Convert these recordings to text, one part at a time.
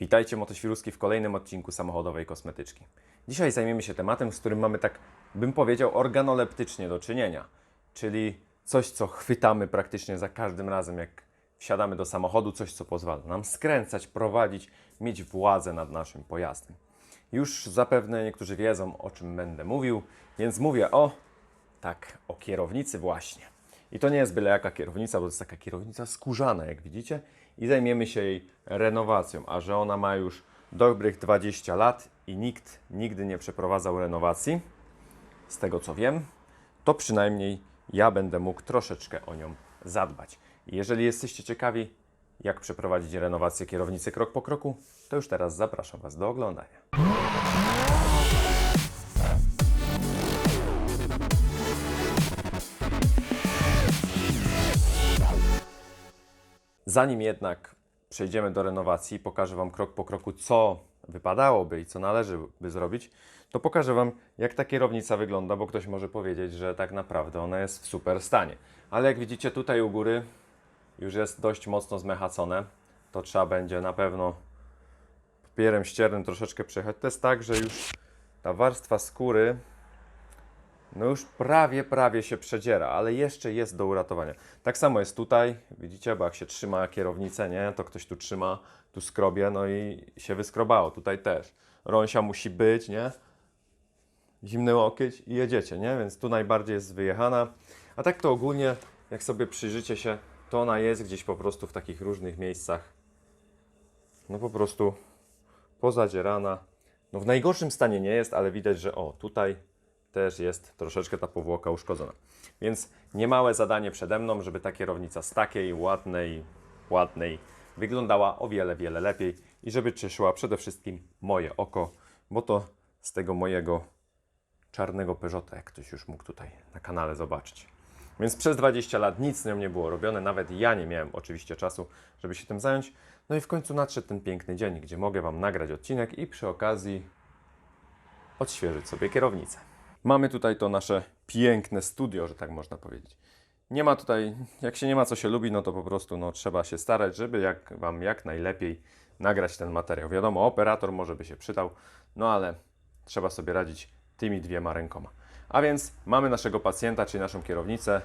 Witajcie motoświruski w kolejnym odcinku samochodowej kosmetyczki. Dzisiaj zajmiemy się tematem, z którym mamy tak, bym powiedział, organoleptycznie do czynienia, czyli coś, co chwytamy praktycznie za każdym razem, jak wsiadamy do samochodu, coś, co pozwala nam skręcać, prowadzić, mieć władzę nad naszym pojazdem. Już zapewne niektórzy wiedzą, o czym będę mówił, więc mówię o, tak, o kierownicy właśnie. I to nie jest byle jaka kierownica, bo to jest taka kierownica skórzana, jak widzicie, i zajmiemy się jej renowacją, a że ona ma już dobrych 20 lat i nikt nigdy nie przeprowadzał renowacji, z tego co wiem, to przynajmniej ja będę mógł troszeczkę o nią zadbać. Jeżeli jesteście ciekawi, jak przeprowadzić renowację kierownicy krok po kroku, to już teraz zapraszam Was do oglądania. Zanim jednak przejdziemy do renowacji, pokażę Wam krok po kroku, co wypadałoby i co należy by zrobić, to pokażę Wam, jak ta kierownica wygląda, bo ktoś może powiedzieć, że tak naprawdę ona jest w super stanie. Ale jak widzicie tutaj u góry już jest dość mocno zmechacone, to trzeba będzie na pewno papierem ściernym troszeczkę przejechać. To jest tak, że już ta warstwa skóry no już prawie, prawie się przedziera, ale jeszcze jest do uratowania. Tak samo jest tutaj, widzicie, bo jak się trzyma kierownicę, nie, to ktoś tu trzyma, tu skrobie, no i się wyskrobało, tutaj też. Rąsia musi być, nie, zimny łokieć i jedziecie, nie, więc tu najbardziej jest wyjechana. A tak to ogólnie, jak sobie przyjrzycie się, to ona jest gdzieś po prostu w takich różnych miejscach, no po prostu pozadzierana. No w najgorszym stanie nie jest, ale widać, że o, tutaj też jest troszeczkę ta powłoka uszkodzona. Więc niemałe zadanie przede mną, żeby ta kierownica z takiej ładnej, ładnej wyglądała o wiele, wiele lepiej i żeby cieszyła przede wszystkim moje oko, bo to z tego mojego czarnego Peugeota, jak ktoś już mógł tutaj na kanale zobaczyć. Więc przez 20 lat nic z nią nie było robione, nawet ja nie miałem oczywiście czasu, żeby się tym zająć. No i w końcu nadszedł ten piękny dzień, gdzie mogę Wam nagrać odcinek i przy okazji odświeżyć sobie kierownicę. Mamy tutaj to nasze piękne studio, że tak można powiedzieć. Nie ma tutaj, jak się nie ma co się lubi, no to po prostu no, trzeba się starać, żeby jak Wam jak najlepiej nagrać ten materiał. Wiadomo, operator może by się przydał, no ale trzeba sobie radzić tymi dwiema rękoma. A więc mamy naszego pacjenta, czyli naszą kierownicę.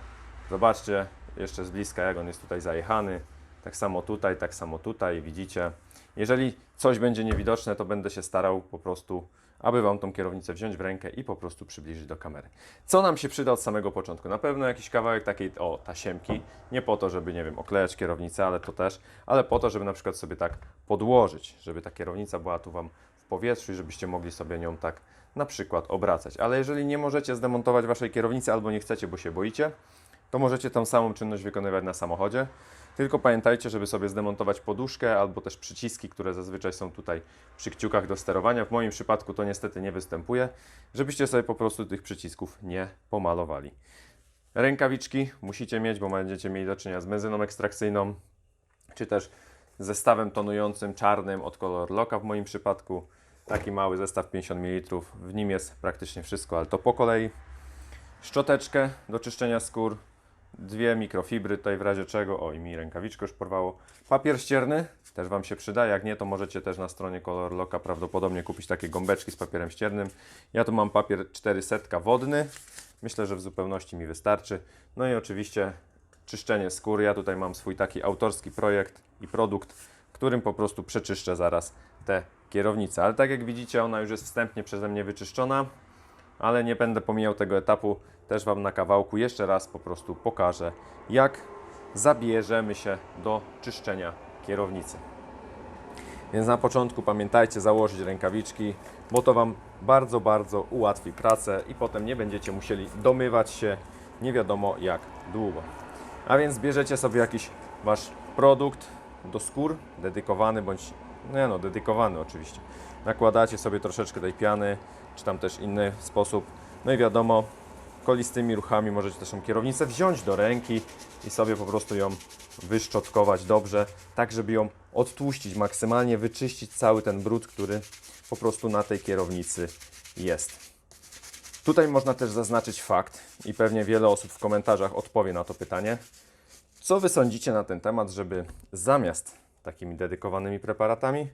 Zobaczcie jeszcze z bliska, jak on jest tutaj zajechany. Tak samo tutaj, tak samo tutaj, widzicie. Jeżeli coś będzie niewidoczne, to będę się starał po prostu, aby Wam tą kierownicę wziąć w rękę i po prostu przybliżyć do kamery. Co nam się przyda od samego początku? Na pewno jakiś kawałek takiej, o, tasiemki. Nie po to, żeby, nie wiem, oklejać kierownicę, ale to też, ale po to, żeby na przykład sobie tak podłożyć, żeby ta kierownica była tu Wam w powietrzu i żebyście mogli sobie nią tak na przykład obracać. Ale jeżeli nie możecie zdemontować Waszej kierownicy albo nie chcecie, bo się boicie, to możecie tą samą czynność wykonywać na samochodzie. Tylko pamiętajcie, żeby sobie zdemontować poduszkę albo też przyciski, które zazwyczaj są tutaj przy kciukach do sterowania. W moim przypadku to niestety nie występuje, żebyście sobie po prostu tych przycisków nie pomalowali. Rękawiczki musicie mieć, bo będziecie mieli do czynienia z benzyną ekstrakcyjną, czy też zestawem tonującym czarnym od Color Locka w moim przypadku. Taki mały zestaw 50 ml, w nim jest praktycznie wszystko, ale to po kolei. Szczoteczkę do czyszczenia skór, dwie mikrofibry tutaj w razie czego, o i mi rękawiczkę już porwało. Papier ścierny też Wam się przyda, jak nie to możecie też na stronie Color Locka prawdopodobnie kupić takie gąbeczki z papierem ściernym. Ja tu mam papier 400 wodny, myślę, że w zupełności mi wystarczy. No i oczywiście czyszczenie skór, ja tutaj mam swój taki autorski projekt i produkt, którym po prostu przeczyszczę zaraz te kierownice. Ale tak jak widzicie, ona już jest wstępnie przeze mnie wyczyszczona ale nie będę pomijał tego etapu. Też Wam na kawałku jeszcze raz po prostu pokażę, jak zabierzemy się do czyszczenia kierownicy. Więc na początku pamiętajcie założyć rękawiczki, bo to Wam bardzo, bardzo ułatwi pracę i potem nie będziecie musieli domywać się nie wiadomo jak długo. A więc bierzecie sobie jakiś Wasz produkt do skór, dedykowany bądź, nie no, dedykowany oczywiście. Nakładacie sobie troszeczkę tej piany, czy tam też inny sposób. No i wiadomo, kolistymi ruchami możecie też tą kierownicę wziąć do ręki i sobie po prostu ją wyszczotkować dobrze, tak żeby ją odtłuścić maksymalnie, wyczyścić cały ten brud, który po prostu na tej kierownicy jest. Tutaj można też zaznaczyć fakt i pewnie wiele osób w komentarzach odpowie na to pytanie. Co Wy sądzicie na ten temat, żeby zamiast takimi dedykowanymi preparatami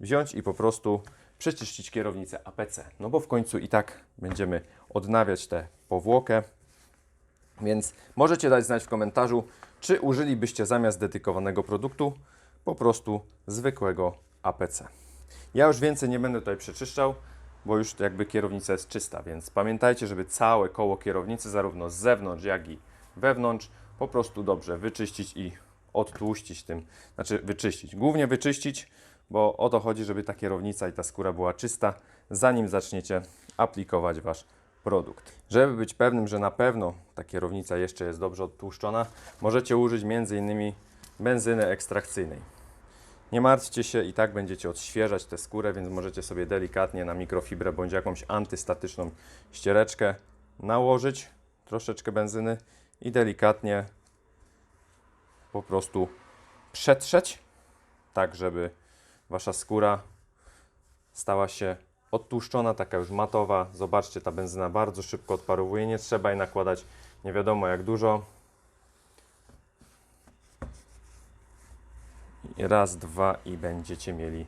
wziąć i po prostu przeczyścić kierownicę APC. No bo w końcu i tak będziemy odnawiać tę powłokę. Więc możecie dać znać w komentarzu, czy użylibyście zamiast dedykowanego produktu po prostu zwykłego APC. Ja już więcej nie będę tutaj przeczyszczał, bo już jakby kierownica jest czysta, więc pamiętajcie, żeby całe koło kierownicy, zarówno z zewnątrz, jak i wewnątrz, po prostu dobrze wyczyścić i odtłuścić tym, znaczy wyczyścić, głównie wyczyścić, bo o to chodzi, żeby ta kierownica i ta skóra była czysta, zanim zaczniecie aplikować Wasz produkt. Żeby być pewnym, że na pewno ta kierownica jeszcze jest dobrze odtłuszczona, możecie użyć m.in. benzyny ekstrakcyjnej. Nie martwcie się, i tak będziecie odświeżać tę skórę, więc możecie sobie delikatnie na mikrofibrę bądź jakąś antystatyczną ściereczkę nałożyć troszeczkę benzyny i delikatnie po prostu przetrzeć, tak żeby wasza skóra stała się odtłuszczona, taka już matowa. Zobaczcie, ta benzyna bardzo szybko odparowuje, nie trzeba jej nakładać nie wiadomo jak dużo. Raz, dwa i będziecie mieli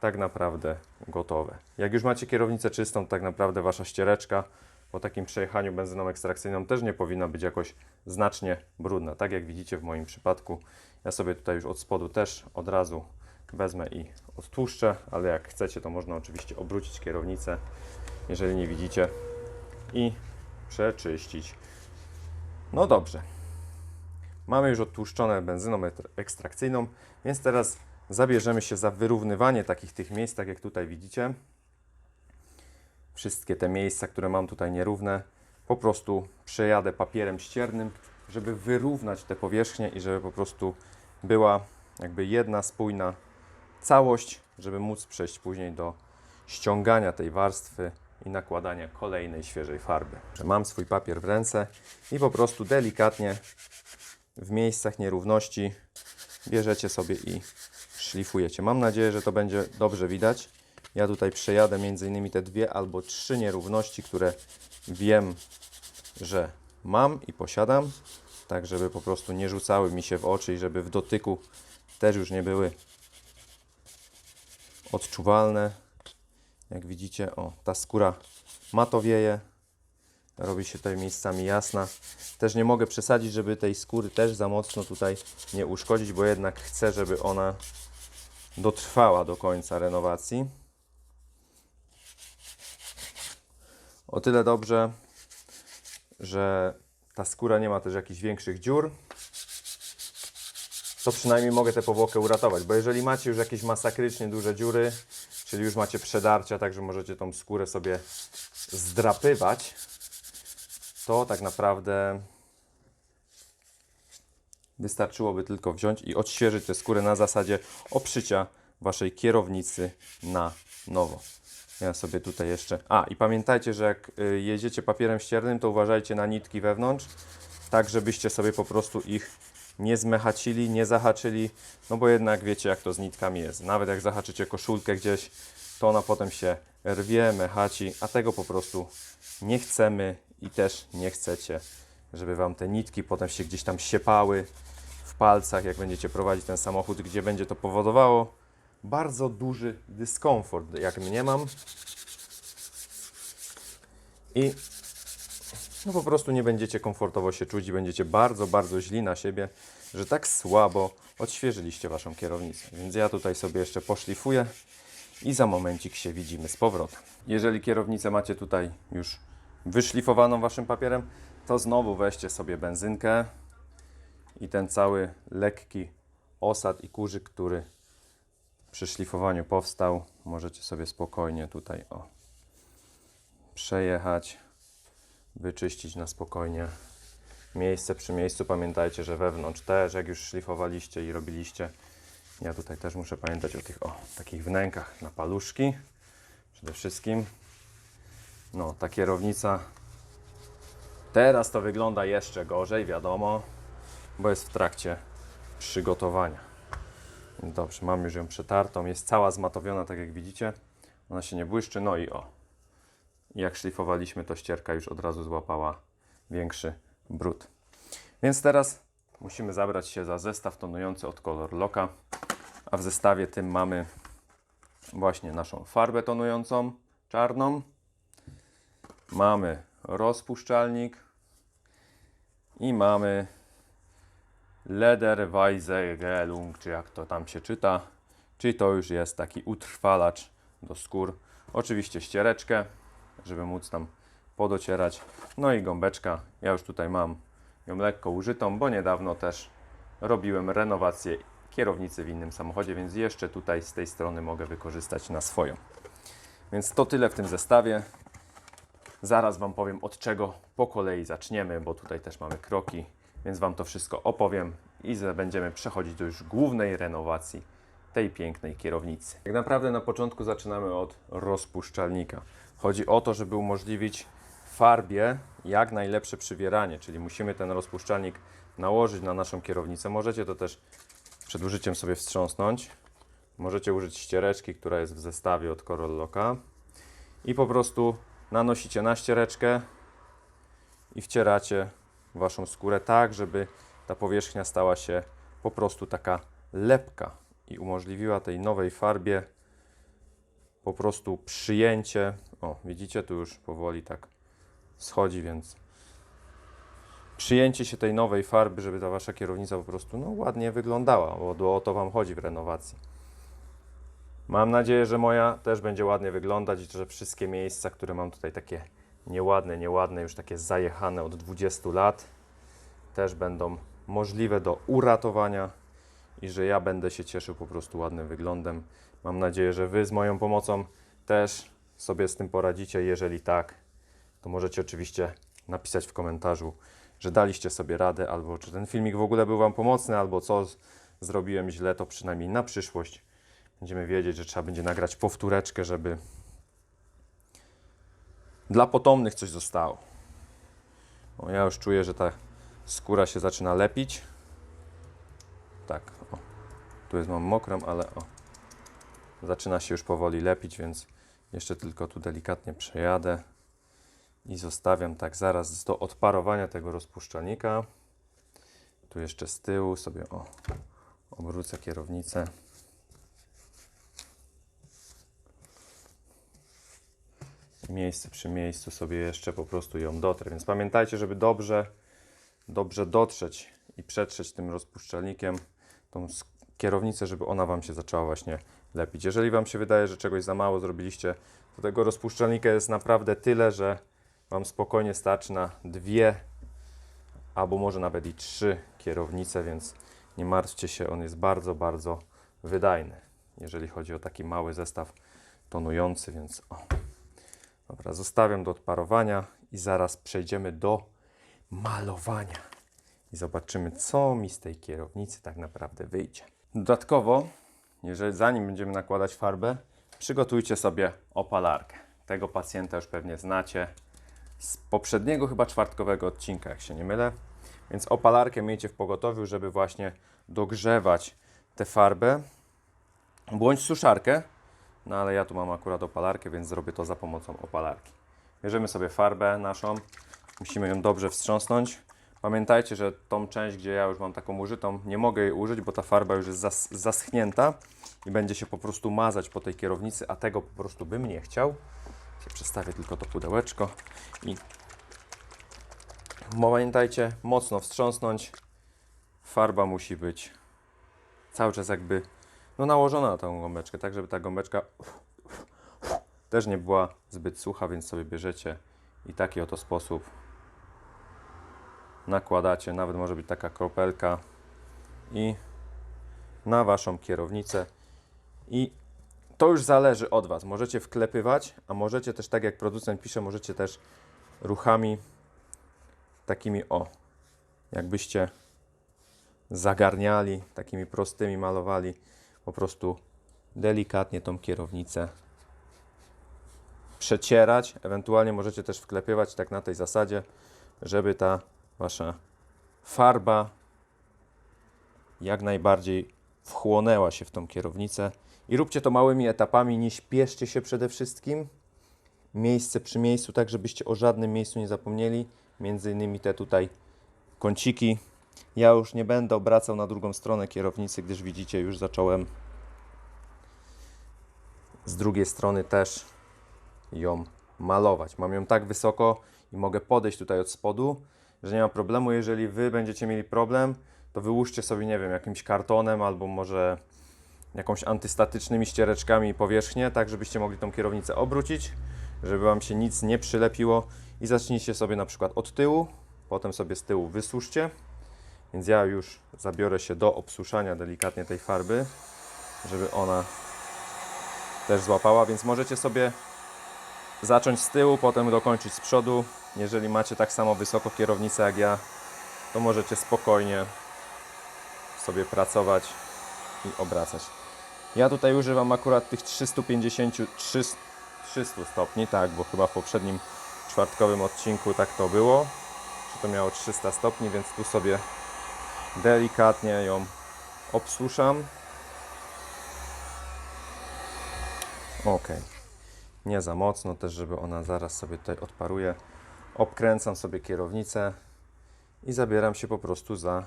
tak naprawdę gotowe. Jak już macie kierownicę czystą, tak naprawdę wasza ściereczka po takim przejechaniu benzyną ekstrakcyjną też nie powinna być jakoś znacznie brudna. Tak jak widzicie w moim przypadku, ja sobie tutaj już od spodu też od razu wezmę i odtłuszczę, ale jak chcecie, to można oczywiście obrócić kierownicę, jeżeli nie widzicie, i przeczyścić. No dobrze. Mamy już odtłuszczone benzyną ek- ekstrakcyjną, więc teraz zabierzemy się za wyrównywanie takich tych miejsc, tak jak tutaj widzicie. Wszystkie te miejsca, które mam tutaj nierówne, po prostu przejadę papierem ściernym, żeby wyrównać te powierzchnie i żeby po prostu była jakby jedna spójna całość, żeby móc przejść później do ściągania tej warstwy i nakładania kolejnej świeżej farby. Mam swój papier w ręce i po prostu delikatnie w miejscach nierówności bierzecie sobie i szlifujecie. Mam nadzieję, że to będzie dobrze widać. Ja tutaj przejadę między innymi te dwie albo trzy nierówności, które wiem, że mam i posiadam, tak żeby po prostu nie rzucały mi się w oczy i żeby w dotyku też już nie były odczuwalne. Jak widzicie, o, ta skóra matowieje, robi się tutaj miejscami jasna. Też nie mogę przesadzić, żeby tej skóry też za mocno tutaj nie uszkodzić, bo jednak chcę, żeby ona dotrwała do końca renowacji. O tyle dobrze, że ta skóra nie ma też jakichś większych dziur. To przynajmniej mogę tę powłokę uratować, bo jeżeli macie już jakieś masakrycznie duże dziury, czyli już macie przedarcia, także możecie tą skórę sobie zdrapywać, to tak naprawdę wystarczyłoby tylko wziąć i odświeżyć tę skórę na zasadzie obszycia waszej kierownicy na nowo. Ja sobie tutaj jeszcze. A i pamiętajcie, że jak y, jedziecie papierem ściernym, to uważajcie na nitki wewnątrz, tak żebyście sobie po prostu ich nie zmechacili, nie zahaczyli, no bo jednak wiecie jak to z nitkami jest. Nawet jak zahaczycie koszulkę gdzieś, to ona potem się rwie, mechaci, a tego po prostu nie chcemy i też nie chcecie, żeby wam te nitki potem się gdzieś tam siepały w palcach, jak będziecie prowadzić ten samochód, gdzie będzie to powodowało bardzo duży dyskomfort, jak mnie mam. I no po prostu nie będziecie komfortowo się czuć i będziecie bardzo, bardzo źli na siebie, że tak słabo odświeżyliście Waszą kierownicę. Więc ja tutaj sobie jeszcze poszlifuję i za momencik się widzimy z powrotem. Jeżeli kierownicę macie tutaj już wyszlifowaną Waszym papierem, to znowu weźcie sobie benzynkę i ten cały lekki osad i kurzyk, który przy szlifowaniu powstał, możecie sobie spokojnie tutaj o przejechać, wyczyścić na spokojnie miejsce przy miejscu. Pamiętajcie, że wewnątrz też, jak już szlifowaliście i robiliście, ja tutaj też muszę pamiętać o tych o takich wnękach na paluszki przede wszystkim. No, ta kierownica teraz to wygląda jeszcze gorzej, wiadomo, bo jest w trakcie przygotowania. Dobrze, mam już ją przetartą, jest cała zmatowiona, tak jak widzicie. Ona się nie błyszczy, no i o. Jak szlifowaliśmy, to ścierka już od razu złapała większy brud. Więc teraz musimy zabrać się za zestaw tonujący od Color Locka, a w zestawie tym mamy właśnie naszą farbę tonującą, czarną. Mamy rozpuszczalnik i mamy Lederweisegelung, czy jak to tam się czyta, czyli to już jest taki utrwalacz do skór. Oczywiście ściereczkę, żeby móc tam podocierać. No i gąbeczka. Ja już tutaj mam ją lekko użytą, bo niedawno też robiłem renowację kierownicy w innym samochodzie, więc jeszcze tutaj z tej strony mogę wykorzystać na swoją. Więc to tyle w tym zestawie. Zaraz Wam powiem od czego po kolei zaczniemy, bo tutaj też mamy kroki, więc Wam to wszystko opowiem i będziemy przechodzić do już głównej renowacji tej pięknej kierownicy. Tak naprawdę na początku zaczynamy od rozpuszczalnika. Chodzi o to, żeby umożliwić farbie jak najlepsze przywieranie, czyli musimy ten rozpuszczalnik nałożyć na naszą kierownicę. Możecie to też przed użyciem sobie wstrząsnąć. Możecie użyć ściereczki, która jest w zestawie od Corolloka i po prostu nanosicie na ściereczkę i wcieracie waszą skórę tak, żeby ta powierzchnia stała się po prostu taka lepka i umożliwiła tej nowej farbie po prostu przyjęcie. O, widzicie, tu już powoli tak schodzi, więc przyjęcie się tej nowej farby, żeby ta wasza kierownica po prostu no, ładnie wyglądała, bo o to wam chodzi w renowacji. Mam nadzieję, że moja też będzie ładnie wyglądać i że wszystkie miejsca, które mam tutaj takie nieładne, nieładne, już takie zajechane od 20 lat, też będą możliwe do uratowania i że ja będę się cieszył po prostu ładnym wyglądem. Mam nadzieję, że Wy z moją pomocą też sobie z tym poradzicie. Jeżeli tak, to możecie oczywiście napisać w komentarzu, że daliście sobie radę, albo czy ten filmik w ogóle był Wam pomocny, albo co zrobiłem źle, to przynajmniej na przyszłość będziemy wiedzieć, że trzeba będzie nagrać powtóreczkę, żeby dla potomnych coś zostało. Ja już czuję, że ta skóra się zaczyna lepić. Tak. Tu jest mam mokrą, ale o. Zaczyna się już powoli lepić, więc jeszcze tylko tu delikatnie przejadę i zostawiam tak zaraz do odparowania tego rozpuszczalnika. Tu jeszcze z tyłu sobie o, obrócę kierownicę. Miejsce przy miejscu sobie jeszcze po prostu ją dotrę. Więc pamiętajcie, żeby dobrze, dobrze dotrzeć i przetrzeć tym rozpuszczalnikiem tą kierownicę, żeby ona Wam się zaczęła właśnie lepić. Jeżeli Wam się wydaje, że czegoś za mało zrobiliście, to tego rozpuszczalnika jest naprawdę tyle, że Wam spokojnie starczy na dwie albo może nawet i trzy kierownice, więc nie martwcie się, on jest bardzo, bardzo wydajny, jeżeli chodzi o taki mały zestaw tonujący, więc o. Dobra, zostawiam do odparowania i zaraz przejdziemy do malowania i zobaczymy, co mi z tej kierownicy tak naprawdę wyjdzie. Dodatkowo, jeżeli zanim będziemy nakładać farbę, przygotujcie sobie opalarkę. Tego pacjenta już pewnie znacie z poprzedniego chyba czwartkowego odcinka, jak się nie mylę. Więc opalarkę miejcie w pogotowiu, żeby właśnie dogrzewać tę farbę, bądź suszarkę, no ale ja tu mam akurat opalarkę, więc zrobię to za pomocą opalarki. Bierzemy sobie farbę naszą, musimy ją dobrze wstrząsnąć. Pamiętajcie, że tą część, gdzie ja już mam taką użytą, nie mogę jej użyć, bo ta farba już jest zas zaschnięta i będzie się po prostu mazać po tej kierownicy, a tego po prostu bym nie chciał. Przestawię tylko to pudełeczko i pamiętajcie, mocno wstrząsnąć. Farba musi być cały czas jakby no, nałożona na tą gąbeczkę, tak żeby ta gąbeczka też nie była zbyt sucha, więc sobie bierzecie i taki oto sposób nakładacie, nawet może być taka kropelka i na Waszą kierownicę i to już zależy od Was. Możecie wklepywać, a możecie też, tak jak producent pisze, możecie też ruchami takimi o, jakbyście zagarniali, takimi prostymi malowali po prostu delikatnie tą kierownicę przecierać. Ewentualnie możecie też wklepywać tak na tej zasadzie, żeby ta wasza farba jak najbardziej wchłonęła się w tą kierownicę. I róbcie to małymi etapami, nie śpieszcie się przede wszystkim. Miejsce przy miejscu, tak żebyście o żadnym miejscu nie zapomnieli. Między innymi te tutaj kąciki. Ja już nie będę obracał na drugą stronę kierownicy, gdyż widzicie, już zacząłem z drugiej strony też ją malować. Mam ją tak wysoko i mogę podejść tutaj od spodu, że nie ma problemu. Jeżeli Wy będziecie mieli problem, to wyłóżcie sobie, nie wiem, jakimś kartonem albo może jakąś antystatycznymi ściereczkami powierzchnię, tak żebyście mogli tą kierownicę obrócić, żeby Wam się nic nie przylepiło i zacznijcie sobie na przykład od tyłu, potem sobie z tyłu wysuszcie. Więc ja już zabiorę się do obsuszania delikatnie tej farby, żeby ona też złapała, więc możecie sobie zacząć z tyłu, potem dokończyć z przodu. Jeżeli macie tak samo wysoko kierownicę jak ja, to możecie spokojnie sobie pracować i obracać. Ja tutaj używam akurat tych 350 300 300 stopni, tak, bo chyba w poprzednim czwartkowym odcinku tak to było, że to miało 300 stopni, więc tu sobie delikatnie ją obsuszam. Ok. Nie za mocno też, żeby ona zaraz sobie tutaj odparuje. Obkręcam sobie kierownicę i zabieram się po prostu za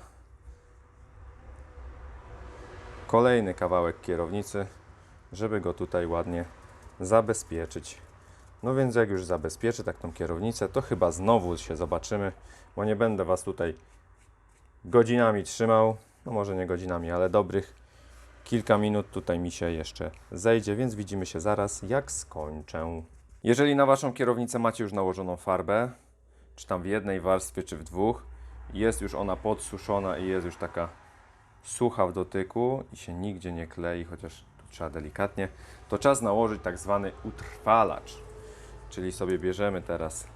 kolejny kawałek kierownicy, żeby go tutaj ładnie zabezpieczyć. No więc jak już zabezpieczę tak tą kierownicę, to chyba znowu się zobaczymy, bo nie będę Was tutaj godzinami trzymał. No może nie godzinami, ale dobrych kilka minut tutaj mi się jeszcze zejdzie, więc widzimy się zaraz, jak skończę. Jeżeli na Waszą kierownicę macie już nałożoną farbę, czy tam w jednej warstwie, czy w dwóch, jest już ona podsuszona i jest już taka sucha w dotyku i się nigdzie nie klei, chociaż tu trzeba delikatnie, to czas nałożyć tak zwany utrwalacz. Czyli sobie bierzemy teraz,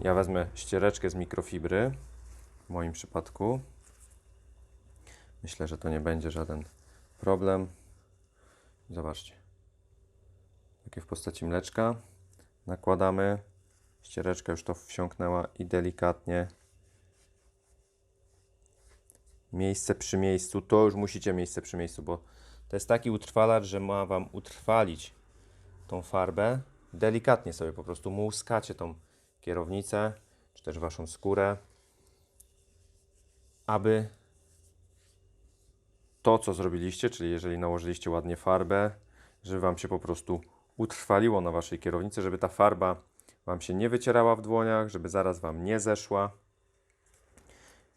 ja wezmę ściereczkę z mikrofibry, w moim przypadku. Myślę, że to nie będzie żaden problem. Zobaczcie. Takie w postaci mleczka. Nakładamy. Ściereczka już to wsiąknęła i delikatnie miejsce przy miejscu, to już musicie miejsce przy miejscu, bo to jest taki utrwalacz, że ma Wam utrwalić tą farbę. Delikatnie sobie po prostu muskacie tą kierownicę, czy też Waszą skórę, aby to, co zrobiliście, czyli jeżeli nałożyliście ładnie farbę, żeby Wam się po prostu utrwaliło na Waszej kierownicy, żeby ta farba Wam się nie wycierała w dłoniach, żeby zaraz Wam nie zeszła.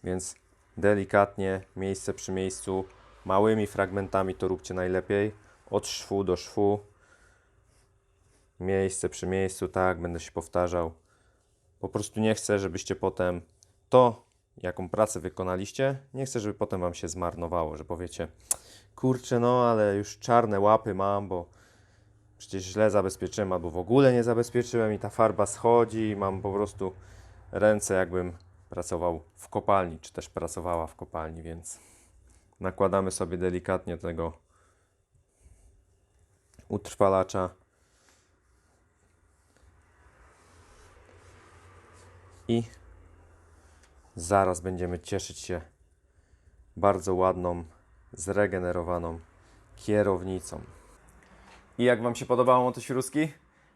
Więc delikatnie, miejsce przy miejscu, małymi fragmentami to róbcie najlepiej. Od szwu do szwu. Miejsce przy miejscu, tak, będę się powtarzał. Po prostu nie chcę, żebyście potem to, jaką pracę wykonaliście, nie chcę, żeby potem Wam się zmarnowało, że powiecie, kurczę, no ale już czarne łapy mam, bo przecież źle zabezpieczyłem, albo w ogóle nie zabezpieczyłem i ta farba schodzi. I mam po prostu ręce jakbym pracował w kopalni, czy też pracowała w kopalni, więc nakładamy sobie delikatnie tego utrwalacza. I zaraz będziemy cieszyć się bardzo ładną, zregenerowaną kierownicą. I jak Wam się podobało motoświruski?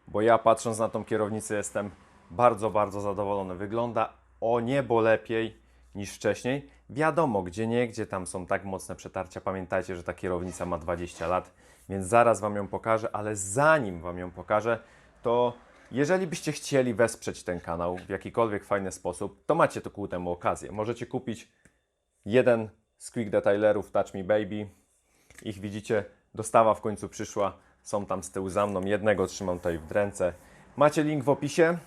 Bo ja patrząc na tą kierownicę jestem bardzo, bardzo zadowolony. Wygląda o niebo lepiej niż wcześniej. Wiadomo, gdzie nie, gdzie tam są tak mocne przetarcia. Pamiętajcie, że ta kierownica ma 20 lat, więc zaraz Wam ją pokażę, ale zanim Wam ją pokażę, to jeżeli byście chcieli wesprzeć ten kanał w jakikolwiek fajny sposób, to macie tu ku temu okazję. Możecie kupić jeden z Quick Detailerów Touch Me Baby. Ich widzicie, dostawa w końcu przyszła. Są tam z tyłu za mną. Jednego trzymam tutaj w ręce. Macie link w opisie.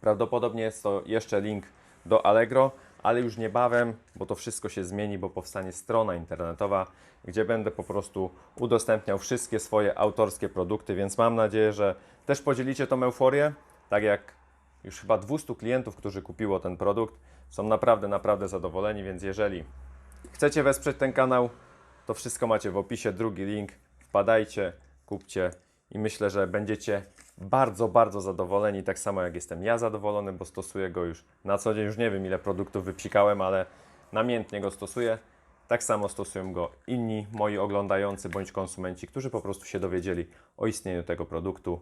Prawdopodobnie jest to jeszcze link do Allegro, ale już niebawem, bo to wszystko się zmieni, bo powstanie strona internetowa, gdzie będę po prostu udostępniał wszystkie swoje autorskie produkty, więc mam nadzieję, że też podzielicie tą euforię, tak jak już chyba 200 klientów, którzy kupiło ten produkt, są naprawdę, naprawdę zadowoleni, więc jeżeli chcecie wesprzeć ten kanał, to wszystko macie w opisie, drugi link, wpadajcie, kupcie i myślę, że będziecie bardzo, bardzo zadowoleni, tak samo jak jestem ja zadowolony, bo stosuję go już na co dzień, już nie wiem ile produktów wypsikałem, ale namiętnie go stosuję. Tak samo stosują go inni moi oglądający bądź konsumenci, którzy po prostu się dowiedzieli o istnieniu tego produktu,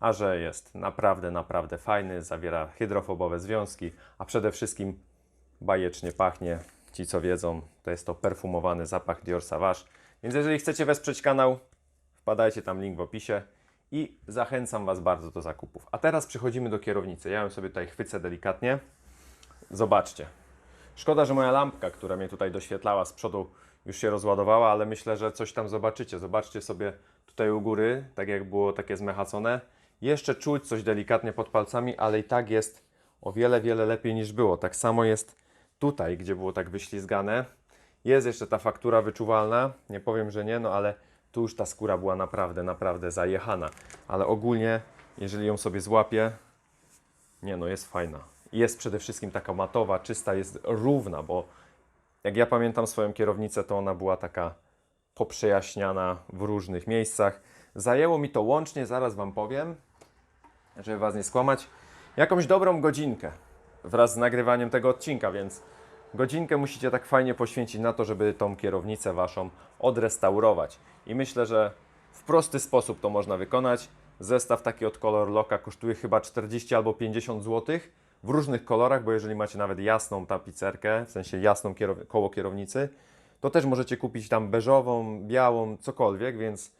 a że jest naprawdę, naprawdę fajny, zawiera hydrofobowe związki, a przede wszystkim bajecznie pachnie. Ci co wiedzą, to jest to perfumowany zapach Dior Sauvage. Więc jeżeli chcecie wesprzeć kanał, wpadajcie tam link w opisie i zachęcam Was bardzo do zakupów. A teraz przechodzimy do kierownicy. Ja ją sobie tutaj chwycę delikatnie. Zobaczcie. Szkoda, że moja lampka, która mnie tutaj doświetlała z przodu, już się rozładowała, ale myślę, że coś tam zobaczycie. Zobaczcie sobie tutaj u góry, tak jak było takie zmechacone. Jeszcze czuć coś delikatnie pod palcami, ale i tak jest o wiele, wiele lepiej niż było. Tak samo jest tutaj, gdzie było tak wyślizgane. Jest jeszcze ta faktura wyczuwalna. Nie powiem, że nie, no ale tu już ta skóra była naprawdę, naprawdę zajechana. Ale ogólnie, jeżeli ją sobie złapię, nie no, jest fajna. Jest przede wszystkim taka matowa, czysta, jest równa, bo jak ja pamiętam swoją kierownicę, to ona była taka poprzejaśniana w różnych miejscach. Zajęło mi to łącznie, zaraz Wam powiem, żeby Was nie skłamać, jakąś dobrą godzinkę wraz z nagrywaniem tego odcinka, więc godzinkę musicie tak fajnie poświęcić na to, żeby tą kierownicę Waszą odrestaurować. I myślę, że w prosty sposób to można wykonać. Zestaw taki od Color Locka kosztuje chyba 40 albo 50 zł w różnych kolorach, bo jeżeli macie nawet jasną tapicerkę, w sensie jasną kierow- koło kierownicy, to też możecie kupić tam beżową, białą, cokolwiek, więc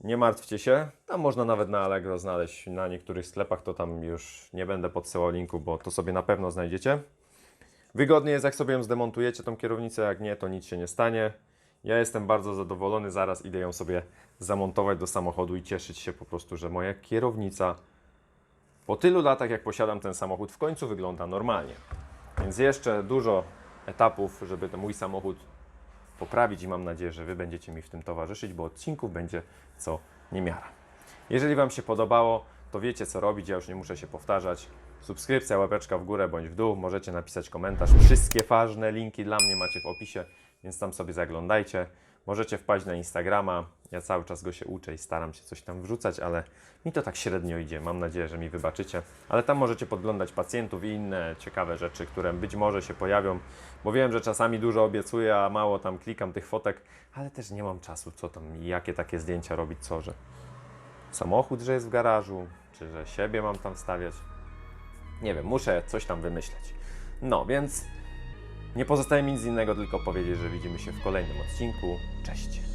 nie martwcie się. Tam można nawet na Allegro znaleźć na niektórych sklepach, to tam już nie będę podsyłał linku, bo to sobie na pewno znajdziecie. Wygodnie jest, jak sobie ją zdemontujecie, tą kierownicę, jak nie, to nic się nie stanie. Ja jestem bardzo zadowolony, zaraz idę ją sobie zamontować do samochodu i cieszyć się po prostu, że moja kierownica po tylu latach, jak posiadam ten samochód, w końcu wygląda normalnie. Więc jeszcze dużo etapów, żeby ten mój samochód poprawić i mam nadzieję, że Wy będziecie mi w tym towarzyszyć, bo odcinków będzie co niemiara. Jeżeli Wam się podobało, to wiecie co robić, ja już nie muszę się powtarzać. Subskrypcja, łapeczka w górę bądź w dół, możecie napisać komentarz. Wszystkie ważne linki dla mnie macie w opisie, więc tam sobie zaglądajcie. Możecie wpaść na Instagrama, ja cały czas go się uczę i staram się coś tam wrzucać, ale mi to tak średnio idzie. Mam nadzieję, że mi wybaczycie. Ale tam możecie podglądać pacjentów i inne ciekawe rzeczy, które być może się pojawią, bo wiem, że czasami dużo obiecuję, a mało tam klikam tych fotek, ale też nie mam czasu, co tam, i jakie takie zdjęcia robić, co, że samochód, że jest w garażu, czy że siebie mam tam stawiać. Nie wiem, muszę coś tam wymyśleć. No, więc nie pozostaje mi nic innego, tylko powiedzieć, że widzimy się w kolejnym odcinku. Cześć!